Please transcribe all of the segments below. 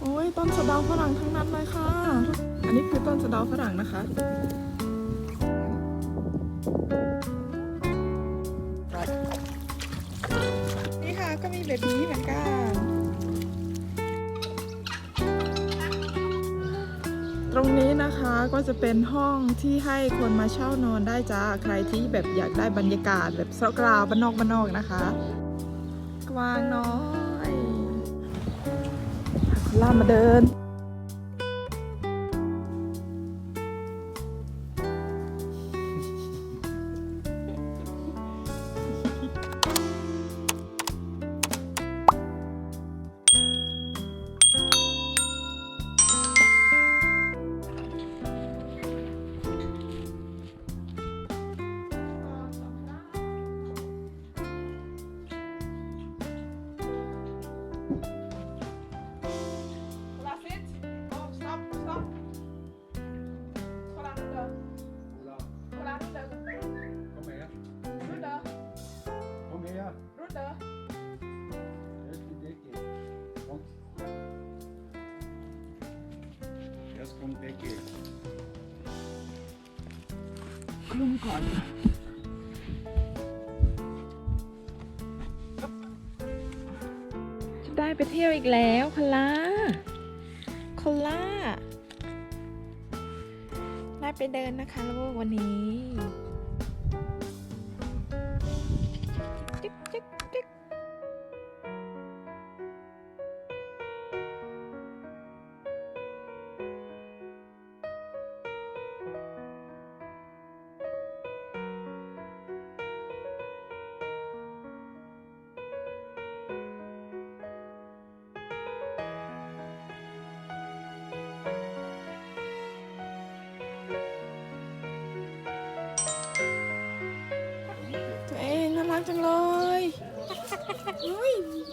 โอ้ยต้นสะเดาฝรั่งทั้งนั้นเลยค่ะ อันนี้คือต้นสะเดาฝรั่งนะคะนี่ค่ะก็มีแบบนี้เหมือนกัน ตรงนี้นะคะก็จะเป็นห้องที่ให้คนมาเช่านอนได้จ้าใครที่แบบอยากได้บรรยากาศแบบสกราวบ้านนอกบ้านนอกนะคะ กวางน้อย ล่ามาเดิน Jeg skal dække. Kom godt. ได้ไปเที่ยวอีกแล้วคลาคลาได้ไปเดินนะคะลูกวันนี้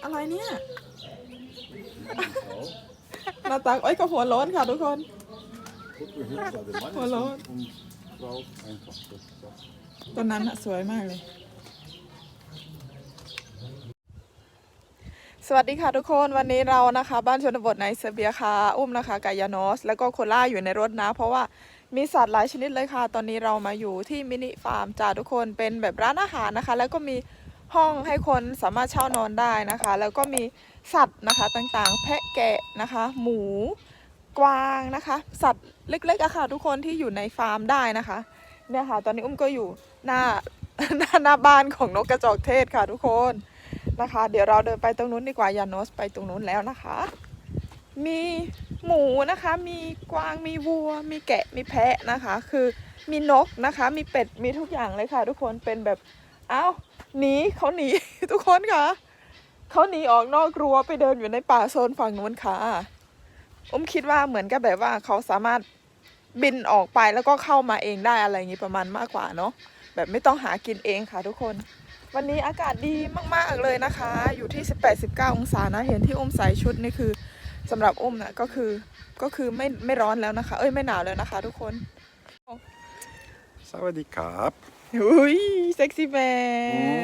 อะไรเนี่ยหน้าตาเอ้ยก็หัวโล้นค่ะทุกคน Goed behulp dat de man is Hallo. en en vrouw einfach. Dat, dat. ต้นนั้นอะสวยมากเลย สวัสดีค่ะทุกคนวันนี้เรานะคะ บ้านชนบทในเซอร์เบียค่ะ อุ้มนะคะกายานอส แล้วก็โคล่าอยู่ในรถนะ เพราะว่ามีสัตว์หลายชนิดเลยค่ะ ตอนนี้เรามาอยู่ที่มินิฟาร์มจ้าทุกคนเป็นแบบร้านอาหารนะคะ แล้วก็มี ห้องให้คนสามารถเช่านอนได้นะคะ แล้วก็มีสัตว์นะคะต่างๆ แพะแกะนะคะ หมูกวางนะคะ สัตว์เล็กๆอะค่ะทุกคนที่อยู่ในฟาร์มได้นะคะเนี่ยค่ะ ตอนนี้อุ้มก็อยู่หน้าหน้าหน้าบ้านของนกกระจอกเทศค่ะทุกคนนะคะ เดี๋ยวเราเดินไปตรงนู้นดีกว่ายานโนสไปตรงนู้นแล้วนะคะ มีหมูนะคะ มีกวางมีวัว มีแกะมีแพะนะคะ คือมีนกนะคะ มีเป็ดมีทุกอย่างเลยค่ะ ทุกคนเป็นแบบเอ้า หนีเขาหนีทุกคนค่ะเขาหนีออกนอกรั้วไปเดินอยู่ในป่าโซนฝั่งนู้นค่ะอุ้มคิดว่าเหมือนกับแบบว่าเขาสามารถบินออกไปแล้วก็เข้ามาเองได้อะไรอย่างนี้ประมาณมากกว่าเนาะแบบไม่ต้องหากินเองค่ะทุกคน วันนี้อากาศดีมากๆเลยนะคะ อยู่ที่ 18-19 องศานะ เห็นที่อุ้มใส่ชุดนี่คือสำหรับอุ้มนะก็คือก็คือไม่ไม่ร้อนแล้วนะคะ เอ้ยไม่หนาวแล้วนะคะ ทุกคน Sawadee krap. อุ้ยเซ็กซี่แม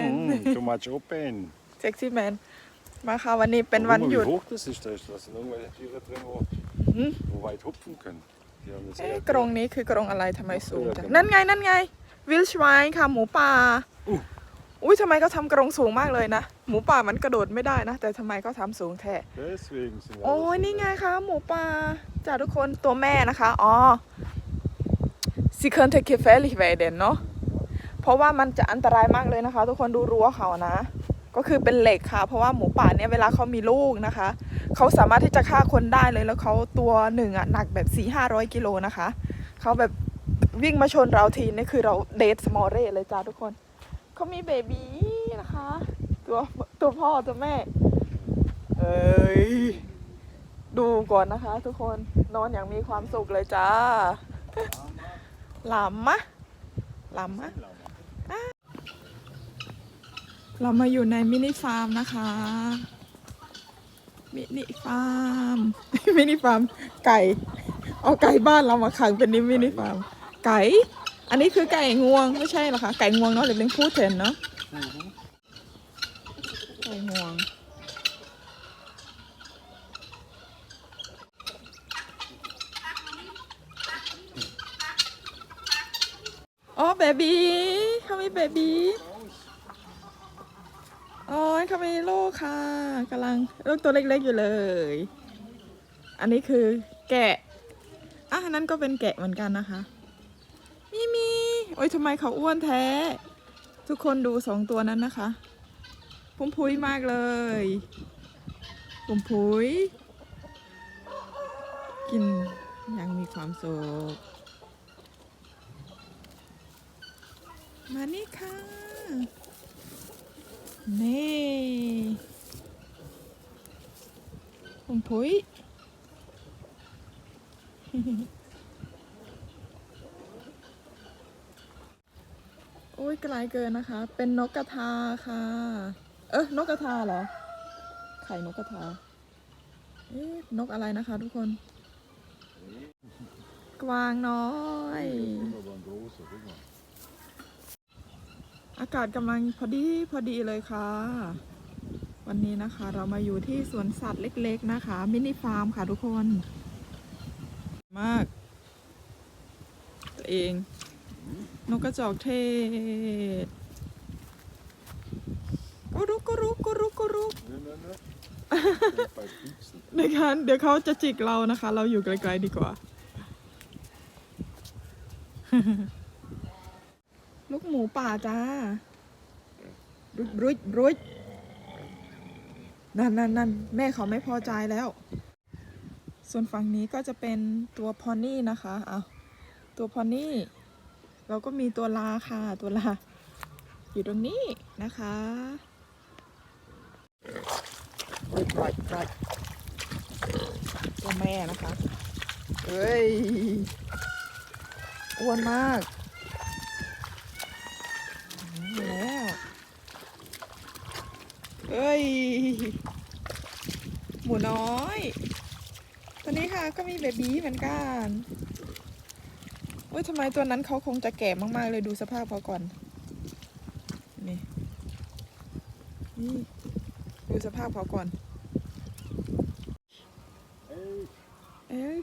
น Mm, too much open. เซ็กซี่แมน มาค่ะวันนี้เป็นวัน Guck mal, หยุด Wie hoch das ist, da ist da sind irgendwelche Tiere drin, wo, Hm? wo weit hupfen können. Die haben das เอ๊ะ eher กรงนี้คือกรงอะไรทำไมสูงจังนั่นไง นั่นไง วิลชไวน์ค่ะหมูป่าอู้อุ้ยทำไมเขาทำกรงสูงมากเลยนะ หมูป่ามันกระโดดไม่ได้นะ แต่ทำไมเขาทำสูงแท้ Deswegen sind wir โอ้ย alles นี่ so ไงคะหมูป่าจ้าทุกคนตัวแม่นะคะ อ๋อ sie könnte gefährlich werden เนาะ เพราะว่ามันจะอันตรายมากเลยนะคะ ทุกคนดูรั้วเขานะ ก็คือเป็นเหล็กค่ะ เพราะว่าหมูป่าเนี่ยเวลาเขามีลูกนะคะ เขาสามารถที่จะฆ่าคนได้เลยแล้วเขาตัวหนึ่งอะหนักแบบสี่ห้าร้อยกิโลนะคะเขาแบบวิ่งมาชนเราทีนี่คือเราเดทสมอลเรเลยจ้าทุกคนเขามีเบบีนะคะ ตัวตัวพ่อตัวแม่ เอ้ยดูก่อนนะคะ ทุกคนนอนอย่างมีความสุขเลยจ้าหลามมะหลามมะ เรามาอยู่ในมินิฟาร์มนะคะ มินิฟาร์ม มินิฟาร์ม ไก่ เอาไก่บ้านเรามาขังเป็นนิมินิฟาร์ม ไก่ อันนี้คือไก่งวงไม่ใช่หรอคะ ไก่งวงเนาะหรือเป็นพูดเทนเนาะไก่งวงอ๋อเบบี้ เขามีเบบีอ๋อเขามีลูกค่ะกำลังลูกตัวเล็กๆอยู่เลย อันนี้คือแกะอะนนั้นก็เป็นแกะเหมือนกันนะคะมีมีโอ้ยทำไมเขาอ้วนแท้ ทุกคนดูสองตัวนั้นนะคะพุ่มพุ้ยมากเลยพุ่มพุ้ยกินยังมีความสุข มานี่ค่ะ นี่พุ่มพุ้ยโอ้ยไกลเกินนะคะ เป็นนกกระทาค่ะ เออนกกระทาเหรอ ไข่นกกระทา เอ๊ะนกอะไรนะคะทุกคน กวางน้อย Aber ein großer, guck mal. อากาศกำลังพอดีพอดีเลยค่ะ วันนี้นะคะเรามาอยู่ที่สวนสัตว์เล็ก ๆ นะคะ มินิฟาร์มค่ะทุกคน มาก ตัวเอง นกกระจอกเทศกุรุกุรุกุรุกุรุกนะคะเดี๋ยวเขาจะจิกเรานะคะ เราอยู่ไกลๆดีกว่า ลูกหมูป่าจ้ารุดรุดรุดนั่นนั่นนั่นแม่เขาไม่พอใจแล้ว ส่วนฝั่งนี้ก็จะเป็นตัวพอนี่นะคะเอาตัวพอนี่ เราก็มีตัวลาค่ะ ตัวลา อยู่ตรงนี้นะคะปล่อยปล่อยปล่อยตัวแม่นะคะ เฮ้ย อ้วนมากนี่แล้ว เอ้ย หมูน้อย ตัวนี้ค่ะก็มีเบบีเหมือนกันเว้ยทำไมตัวนั้นเขาคงจะแก่มาก ๆ เลยดูสภาพเขาก่อน นี่ นี่ดูสภาพเขาก่อน Hey, เอ๊ะ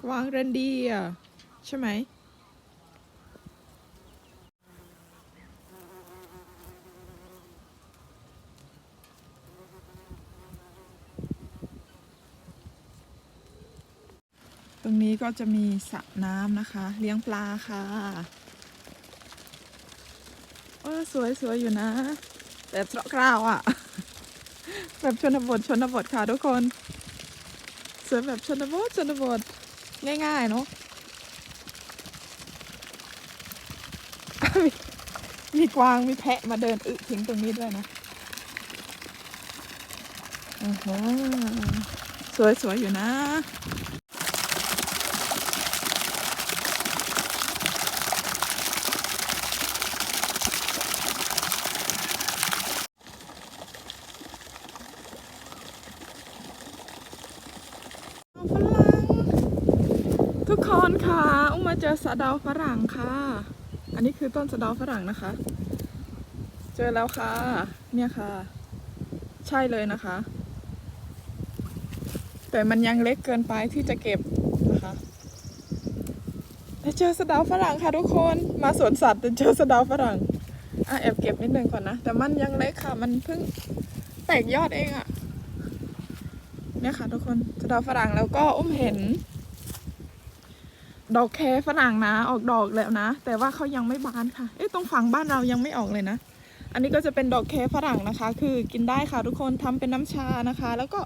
กวางเรนเดียร์ใช่ไหม ตรงนี้ก็จะมีสระน้ำนะคะ เลี้ยงปลาค่ะเออสวยสวยอยู่นะแต่เกร้าวอะ่ะ แบบชนบทชนบทค่ะทุกคน สวยแบบชนบทชนบท ง่ายๆเนาะมีกวางมีแพะมาเดินอึทิ้งตรงนี้ด้วยนะอือหือสวยอยู่นะ ฝรั่ง ทุกคนค่ะอุ้มมาเจอสะเดาฝรั่งค่ะ อันนี้คือต้นสะเดาฝรั่งนะคะ เจอแล้วค่ะ เนี่ยค่ะ ใช่เลยนะคะ แต่มันยังเล็กเกินไปที่จะเก็บนะคะแต่เจอสะเดาฝรั่งค่ะทุกคนมาสวนสัตว์แต่เจอสะเดาฝรั่งอะแอบเก็บนิดนึงก่อนนะแต่มันยังเล็กค่ะ มันเพิ่งแตกยอดเองอะเนี่ยค่ะทุกคนสะเดาฝรั่งแล้วก็อุ้มเห็น ดอกแคฝรั่งนะ ออกดอกแล้วนะ แต่ว่าเขายังไม่บานค่ะ เอ๊ะตรงฝั่งบ้านเรายังไม่ออกเลยนะ อันนี้ก็จะเป็นดอกแคฝรั่งนะคะ คือกินได้ค่ะทุกคนทำเป็นน้ำชานะคะ แล้วก็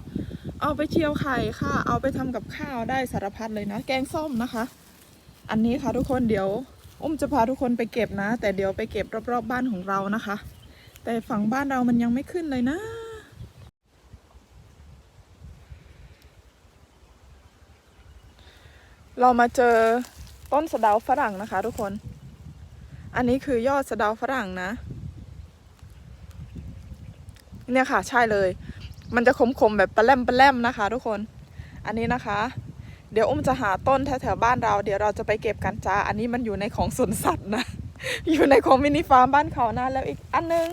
เอาไปเชียวไข่ค่ะ เอาไปทำกับข้าวได้สารพัดเลยนะ แกงส้มนะคะ อันนี้ค่ะทุกคนเดี๋ยวอุ้มจะพาทุกคนไปเก็บนะ แต่เดี๋ยวไปเก็บรอบๆบ้านของเรานะคะ แต่ฝั่งบ้านเรามันยังไม่ขึ้นเลยนะ เรามาเจอต้นสะเดาฝรั่งนะคะ ทุกคน อันนี้คือยอดสะเดาฝรั่งนะ เนี่ยค่ะใช่เลย มันจะคมๆแบบปลาแลมปลาแลมนะคะ ทุกคน อันนี้นะคะ เดี๋ยวอุ้มจะหาต้นแถวๆบ้านเรา เดี๋ยวเราจะไปเก็บกันจ้า อันนี้มันอยู่ในของสวนสัตว์นะ อยู่ในของมินิฟาร์มบ้านเขานะ แล้วอีกอันนึง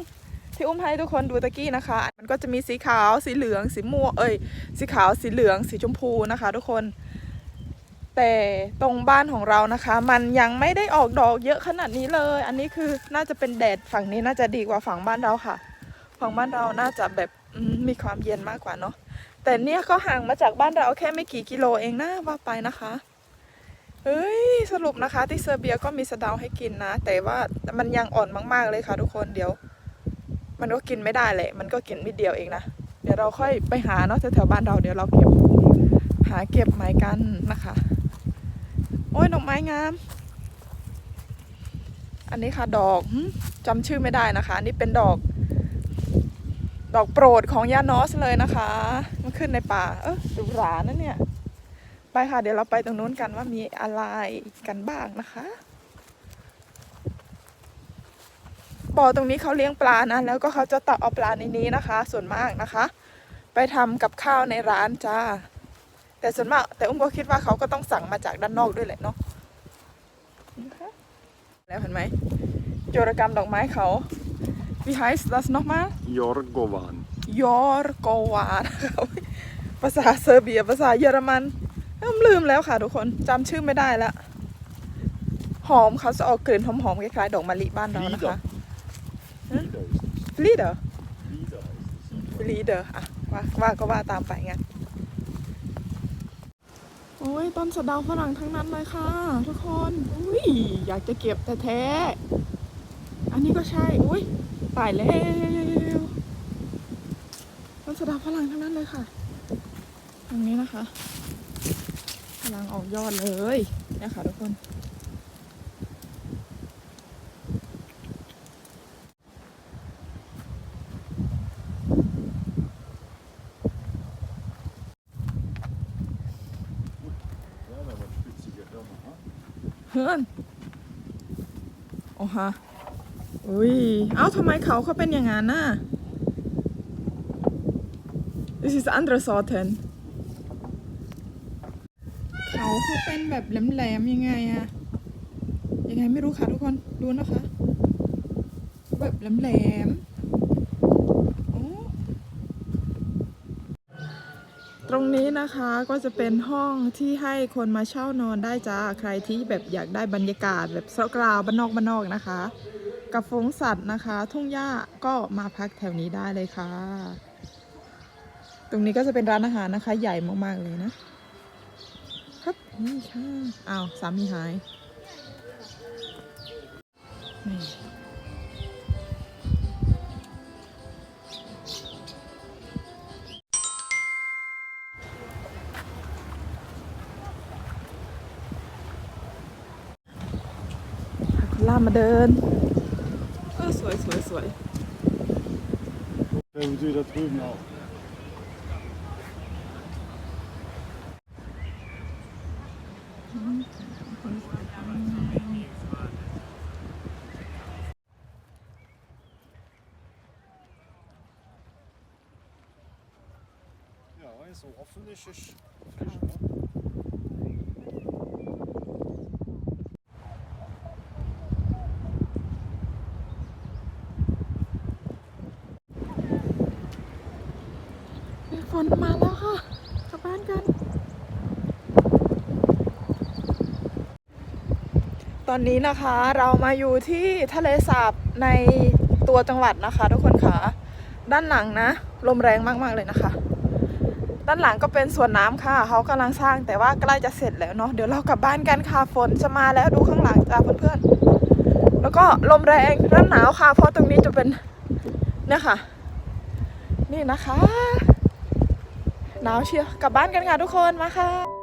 ที่อุ้มให้ทุกคนดูตะกี้นะคะ มันก็จะมีสีขาว สีเหลือง สีม่วง เอ้ย สีขาว สีเหลือง สีชมพูนะคะ ทุกคน แต่ตรงบ้านของเรานะคะ มันยังไม่ได้ออกดอกเยอะขนาดนี้เลย อันนี้คือน่าจะเป็นแดดฝั่งนี้น่าจะดีกว่าฝั่งบ้านเราค่ะ ฝั่งบ้านเราน่าจะแบบมีความเย็นมากกว่าเนาะแต่เนี่ยก็ห่างมาจากบ้านเราแค่ไม่กี่กิโลเองนะว่าไปนะคะเฮ้ยสรุปนะคะ ที่เซอร์เบียก็มีสะเดาให้กินนะ แต่ว่ามันยังอ่อนมาก ๆเลยค่ะ ทุกคนเดี๋ยว มันก็กินไม่ได้เลยมันก็กินนิดเดียวเองนะเดี๋ยวเราค่อยไปหาเนาะแถวๆบ้านเราเดี๋ยวเราเก็บหาเก็บไม้กันนะคะ อ้ยดอกไม้งาม อันนี้ค่ะดอกจำชื่อไม่ได้นะคะอันนี้เป็นดอก ดอกโปรดของยานอสเลยนะคะ มันขึ้นในป่า เออดูหรานะเนี่ย ไปค่ะ เดี๋ยวเราไปตรงนู้นกันว่ามีอะไรกันบ้างนะคะบ่อตรงนี้เขาเลี้ยงปลานะ แล้วก็เขาจะตักเอาปลาในนี้นะคะ ส่วนมากนะคะ ไปทำกับข้าวในร้านจ้า แต่ส่วนมากแต่อุ้มก็คิดว่าเขาก็ต้องสั่งมาจากด้านนอกด้วยแหละเนาะนะคะแล้วเห็นไหมโจรกรรมดอกไม้เขา Wie heißt das nochmal Jorgovan. ยอร์โกวานะคะภาษาเซอร์เบีย ภาษาเยอรมันเอิ่มลืมแล้วค่ะทุกคนจำชื่อไม่ได้ละหอมเขาจะออกกลิ่นหอมๆคล้ายๆดอกมะลิบ้านเรานะคะ Lieder ist das. ลีเดอร์ Lieder heißt das. ลีเดอร์อะว่าว่าก็ว่าตามไปงั้นโอ้ยต้นสะเดาฝรั่งทั้งนั้นเลยค่ะ ทุกคนอุ้ยอยากจะเก็บแต่แท้ อันนี้ก็ใช่อุ้ยตายแล้วต้นสะเดาฝรั่งทั้งนั้นเลยค่ะตรงนี้นะคะกำลังออกยอดเลยเนี่ยค่ะทุกคน Ja, da war spitzige Hörner. Ha? เพื่อนโอ้ฮะอุ้ย เอ้าทำไมเขาเขาเป็นอย่างนั้นน่ะ This is andere Sorten เขาเขาเป็นแบบแหลมๆยังไงอะยังไงไม่รู้ค่ะทุกคน ดูนะคะ แบบแหลมๆ ตรงนี้นะคะก็จะเป็นห้องที่ให้คนมาเช่านอนได้จ้าใครที่แบบอยากได้บรรยากาศแบบสกราวบ้านนอกบ้านนอกนะคะ กับฟงสัตว์นะคะ ทุ่งหญ้าก็มาพักแถวนี้ได้เลยค่ะ ตรงนี้ก็จะเป็นร้านอาหารนะคะ ใหญ่มากๆเลยนะครับนี่ค่ะอ้าวสามีหายนี่ มาเดิน เออสวยสวยสวย Ja, und die da drüben auch. Ja, so offen ist es frisch. นมาแล้วค่ะกลับบ้านกัน ตอนนี้นะคะเรามาอยู่ที่ทะเลสาบในตัวจังหวัดนะคะ ทุกคนค่ะ ด้านหลังนะ ลมแรงมาก ๆ เลยนะคะ ด้านหลังก็เป็นสวนน้ำค่ะ เขากำลังสร้างแต่ว่าใกล้จะเสร็จแล้วเนาะเดี๋ยวเรากลับบ้านกันค่ะฝนจะมาแล้วดูข้างหลังจ้าเพื่อนๆแล้วก็ลมแรงร้อนหนาวค่ะ เพราะตรงนี้จะเป็นเนี่ยค่ะ นี่นะคะ หนาวเชียวกลับบ้านกันค่ะทุกคนมาค่ะ